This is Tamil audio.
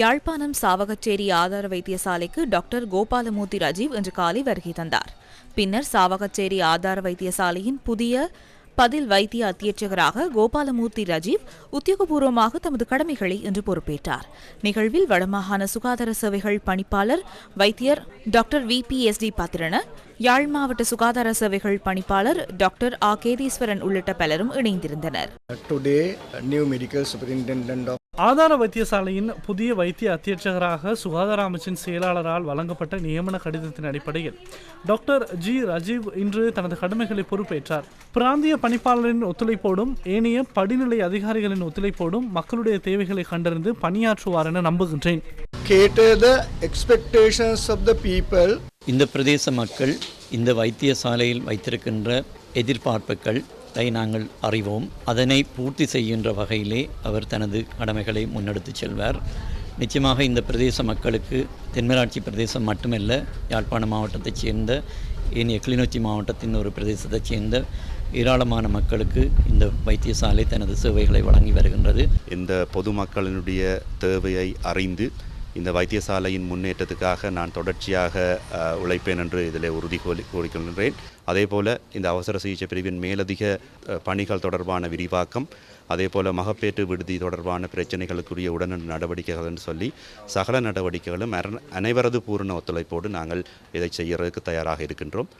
யாழ்ப்பாணம் சாவகச்சேரி ஆதார வைத்தியசாலைக்கு டாக்டர் கோபாலமூர்த்தி ராஜீவ் இன்று காலை வருகை தந்தார். பின்னர் சாவகச்சேரி ஆதார வைத்தியசாலையின் புதிய பதில் வைத்திய அத்தியட்சகராக கோபாலமூர்த்தி ராஜீவ் உத்தியோகபூர்வமாக தமது கடமைகளை இன்று பொறுப்பேற்றார். நிகழ்வில் வடமாகாண சுகாதார சேவைகள் பணிப்பாளர் வைத்தியர் doctor V P S T Pathirana யாழ் மாவட்ட சுகாதார சேவைகள் பணிப்பாளர் டாக்டர் ஆ கேதீஸ்வரன் உள்ளிட்ட பலரும் இணைந்திருந்தனர். ஆதார வைத்தியசாலையின் புதிய வைத்திய அத்தியட்சகராக சுகாதார அமைச்சின் செயலாளரால் வழங்கப்பட்ட நியமன கடிதத்தின் அடிப்படையில் டாக்டர் ஜி ராஜீவ் இன்று தனது கடமைகளை பொறுப்பேற்றார். பிராந்திய பணிப்பாளரின் ஒத்துழைப்போடும் ஏனைய படிநிலை அதிகாரிகளின் ஒத்துழைப்போடும் மக்களுடைய தேவைகளை கண்டறிந்து பணியாற்றுவார் என நம்புகின்றேன். இந்த பிரதேச மக்கள் இந்த வைத்தியசாலையில் வைத்திருக்கின்ற எதிர்பார்ப்புகளை நாங்கள் அறிவோம். அதனை பூர்த்தி செய்கின்ற வகையிலே அவர் தனது கடமைகளை முன்னெடுத்துச் செல்வார். நிச்சயமாக இந்த பிரதேச மக்களுக்கு தென்மராட்சி பிரதேசம் மட்டுமல்ல யாழ்ப்பாண மாவட்டத்தைச் சேர்ந்த ஏனைய கிளிநொச்சி மாவட்டத்தின் ஒரு பிரதேசத்தைச் சேர்ந்த ஏராளமான மக்களுக்கு இந்த வைத்தியசாலை தனது சேவைகளை வழங்கி வருகின்றது. இந்த பொதுமக்களினுடைய தேவையை அறிந்து இந்த வைத்தியசாலையின் முன்னேற்றத்துக்காக நான் தொடர்ச்சியாக உழைப்பேன் என்று இதில் உறுதி கூறி- அதே போல் இந்த அவசர சிகிச்சை பிரிவின் மேலதிக பணிகள் தொடர்பான விரிவாக்கம் அதேபோல மகப்பேற்று விடுதி தொடர்பான பிரச்சனைகளுக்குரிய உடனடி நடவடிக்கைகள் என்று சொல்லி சகல நடவடிக்கைகளும் அர- அனைவரது பூரண ஒத்துழைப்போடு நாங்கள் இதை செய்யறதுக்கு தயாராக இருக்கின்றோம்.